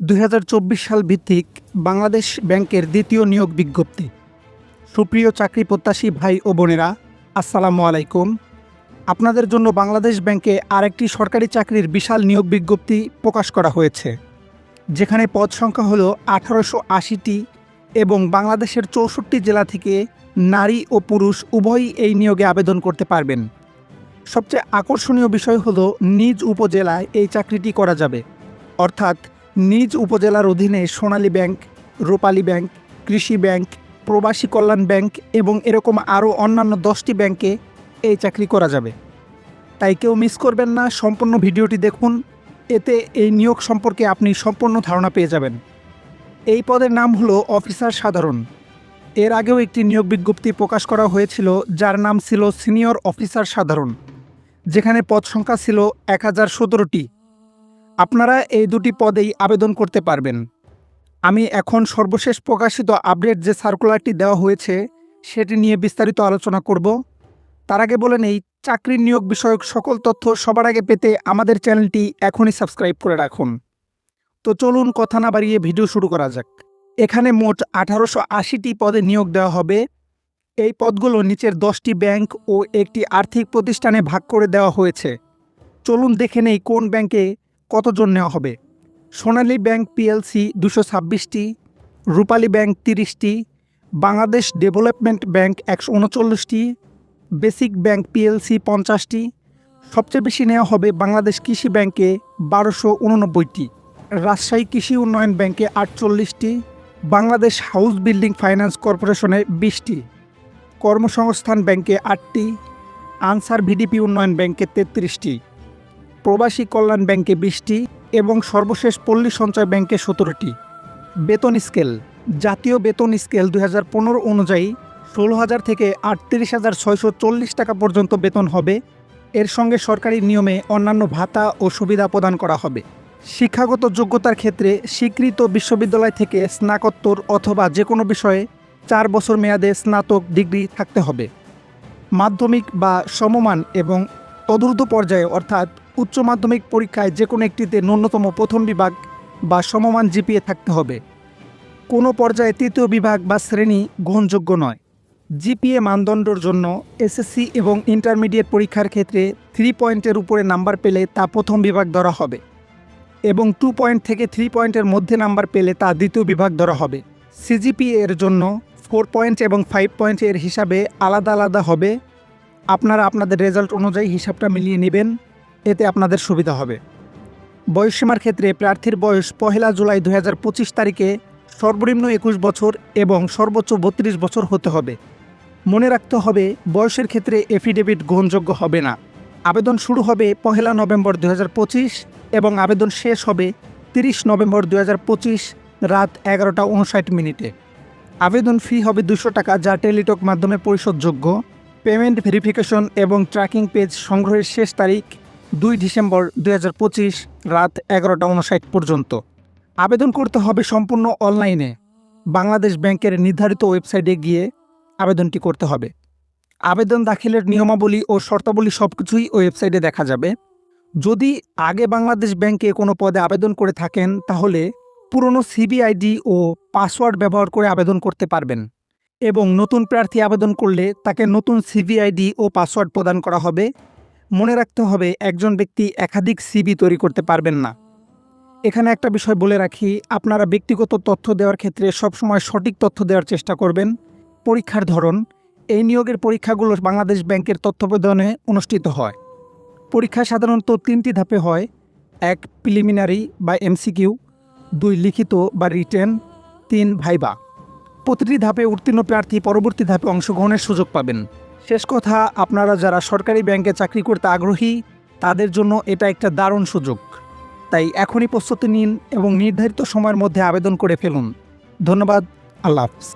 দুই হাজার চব্বিশ সাল ভিত্তিক বাংলাদেশ ব্যাংকের দ্বিতীয় নিয়োগ বিজ্ঞপ্তি। সুপ্রিয় চাকরি প্রত্যাশী ভাই ও বোনেরা, আসসালামু আলাইকুম। আপনাদের জন্য বাংলাদেশ ব্যাংকে আরেকটি সরকারি চাকরির বিশাল নিয়োগ বিজ্ঞপ্তি প্রকাশ করা হয়েছে, যেখানে পদ সংখ্যা হল আঠারোশো আশিটি এবং বাংলাদেশের চৌষট্টি জেলা থেকে নারী ও পুরুষ উভয়ই এই নিয়োগে আবেদন করতে পারবেন। সবচেয়ে আকর্ষণীয় বিষয় হলো নিজ উপজেলায় এই চাকরিটি করা যাবে। অর্থাৎ নিজ উপজেলার অধীনে Sonali bank, Rupali bank, Krishi bank, Probashi Kallyan bank এবং এরকম আরও অন্যান্য দশটি ব্যাংকে এই চাকরি করা যাবে। তাই কেউ মিস করবেন না, সম্পূর্ণ ভিডিওটি দেখুন। এতে এই নিয়োগ সম্পর্কে আপনি সম্পূর্ণ ধারণা পেয়ে যাবেন। এই পদের নাম হলো অফিসার সাধারণ। এর আগেও একটি নিয়োগ বিজ্ঞপ্তি প্রকাশ করা হয়েছিল, যার নাম ছিল সিনিয়র অফিসার সাধারণ। যেখানে পদ সংখ্যা ছিল এক হাজার সতেরোটি। আপনারা এই দুটি পদেই আবেদন করতে পারবেন। আমি এখন সর্বশেষ প্রকাশিত আপডেট যে সার্কুলারটি দেওয়া হয়েছে, সেটি নিয়ে বিস্তারিত আলোচনা করব। তার আগে বলে নেই চাকরির নিয়োগ বিষয়ক সকল তথ্য সবার আগে পেতে আমাদের চ্যানেলটি এখনই সাবস্ক্রাইব করে রাখুন। তো চলুন কথা না বাড়িয়ে ভিডিও শুরু করা যাক। এখানে মোট আঠারোশো আশিটি পদে নিয়োগ দেওয়া হবে। এই পদগুলো নিচের দশটি ব্যাংক ও একটি আর্থিক প্রতিষ্ঠানে ভাগ করে দেওয়া হয়েছে। চলুন দেখে নেই কোন ব্যাংকে কতজন নেওয়া হবে? সোনালী ব্যাংক পিএলসি দুশো ছাব্বিশটি, রূপালী ব্যাংক তিরিশটি, বাংলাদেশ ডেভেলপমেন্ট ব্যাংক একশো উনচল্লিশটি, বেসিক ব্যাংক পিএলসি পঞ্চাশটি, সবচেয়ে বেশি নেওয়া হবে বাংলাদেশ কৃষি ব্যাংকে বারোশো উননব্বইটি, রাজশাহী কৃষি উন্নয়ন ব্যাংকে আটচল্লিশটি, বাংলাদেশ হাউস বিল্ডিং ফাইন্যান্স কর্পোরেশনে বিশটি, কর্মসংস্থান ব্যাংকে আটটি, আনসার ভিডিপি উন্নয়ন ব্যাংকে তেত্রিশটি। প্রবাসী কল্যাণ ব্যাংকে বিশটি এবং সর্বশেষ পল্লী সঞ্চয় ব্যাংকে সতেরোটি। বেতন স্কেল। জাতীয় বেতন স্কেল দু হাজার পনেরো অনুযায়ী ষোলো হাজার থেকে আটত্রিশ হাজার ছয়শো চল্লিশ টাকা পর্যন্ত বেতন হবে। এর সঙ্গে সরকারি নিয়মে অন্যান্য ভাতা ও সুবিধা প্রদান করা হবে। শিক্ষাগত যোগ্যতার ক্ষেত্রে স্বীকৃত বিশ্ববিদ্যালয় থেকে স্নাতকোত্তর অথবা যে কোনো বিষয়ে চার বছর মেয়াদে স্নাতক ডিগ্রি থাকতে হবে। মাধ্যমিক বা সমমান এবং তদূর্ধ্ব পর্যায়ে, অর্থাৎ উচ্চ মাধ্যমিক পরীক্ষায় যে কোনো একটিতে ন্যূনতম প্রথম বিভাগ বা সমমান জিপিএ থাকতে হবে। কোনো পর্যায়ে তৃতীয় বিভাগ বা শ্রেণি গ্রহণযোগ্য নয়। জিপিএ মানদণ্ডর জন্য এসএসসি এবং ইন্টারমিডিয়েট পরীক্ষার ক্ষেত্রে থ্রি পয়েন্টের উপরে নাম্বার পেলে তা প্রথম বিভাগ ধরা হবে এবং টু পয়েন্ট থেকে থ্রি পয়েন্টের মধ্যে নাম্বার পেলে তা দ্বিতীয় বিভাগ ধরা হবে। সিজিপিএ এর জন্য ফোর পয়েন্ট এবং ফাইভ পয়েন্ট এর হিসাবে আলাদা আলাদা হবে আপনারা আপনাদের রেজাল্ট অনুযায়ী হিসাবটা মিলিয়ে নেবেন, এতে আপনাদের সুবিধা হবে। বয়সসীমার ক্ষেত্রে প্রার্থীর বয়স পহেলা জুলাই দু হাজার পঁচিশ তারিখে সর্বনিম্ন একুশ বছর এবং সর্বোচ্চ বত্রিশ বছর হতে হবে। মনে রাখতে হবে, বয়সের ক্ষেত্রে এফিডেভিট গ্রহণযোগ্য হবে না। আবেদন শুরু হবে পহেলা নভেম্বর দু হাজার পঁচিশ এবং আবেদন শেষ হবে তিরিশ নভেম্বর দু হাজার পঁচিশ রাত এগারোটা উনষাট মিনিটে। আবেদন ফি হবে দুশো টাকা যা টেলিটক মাধ্যমে পরিশোধযোগ্য। পেমেন্ট ভেরিফিকেশন এবং ট্র্যাকিং পেজ সংগ্রহের শেষ তারিখ দুই ডিসেম্বর দু হাজার পঁচিশ রাত এগারোটা উনষাট পর্যন্ত। আবেদন করতে হবে সম্পূর্ণ অনলাইনে। বাংলাদেশ ব্যাংকের নির্ধারিত ওয়েবসাইটে গিয়ে আবেদনটি করতে হবে। আবেদন দাখিলের নিয়মাবলী ও শর্তাবলী সব কিছুই ওয়েবসাইটে দেখা যাবে। যদি আগে বাংলাদেশ ব্যাংকে কোনো পদে আবেদন করে থাকেন, তাহলে পুরনো সিবিআইডি ও পাসওয়ার্ড ব্যবহার করে আবেদন করতে পারবেন। এবং নতুন প্রার্থী আবেদন করলে তাকে নতুন সিবিআইডি ও পাসওয়ার্ড প্রদান করা হবে। মনে রাখতে হবে, একজন ব্যক্তি একাধিক সিবি তৈরি করতে পারবেন না। এখানে একটা বিষয় বলে রাখি, আপনারা ব্যক্তিগত তথ্য দেওয়ার ক্ষেত্রে সবসময় সঠিক তথ্য দেওয়ার চেষ্টা করবেন। পরীক্ষার ধরন, এই নিয়োগের পরীক্ষাগুলো বাংলাদেশ ব্যাংকের তত্ত্বাবধানে অনুষ্ঠিত হয়। পরীক্ষা সাধারণত তিনটি ধাপে হয়, এক প্রিলিমিনারি বা এমসিকিউ, দুই লিখিত বা রিটেন, তিন ভাইবা। প্রতিটি ধাপে উত্তীর্ণ প্রার্থী পরবর্তী ধাপে অংশগ্রহণের সুযোগ পাবেন। শেষ কথা, আপনারা যারা সরকারি ব্যাংকে চাকরি করতে আগ্রহী, তাদের জন্য এটা একটা দারুণ সুযোগ। তাই এখনই প্রস্তুতি নিন এবং নির্ধারিত সময়ের মধ্যে আবেদন করে ফেলুন। ধন্যবাদ, আল্লাহ হাফিজ।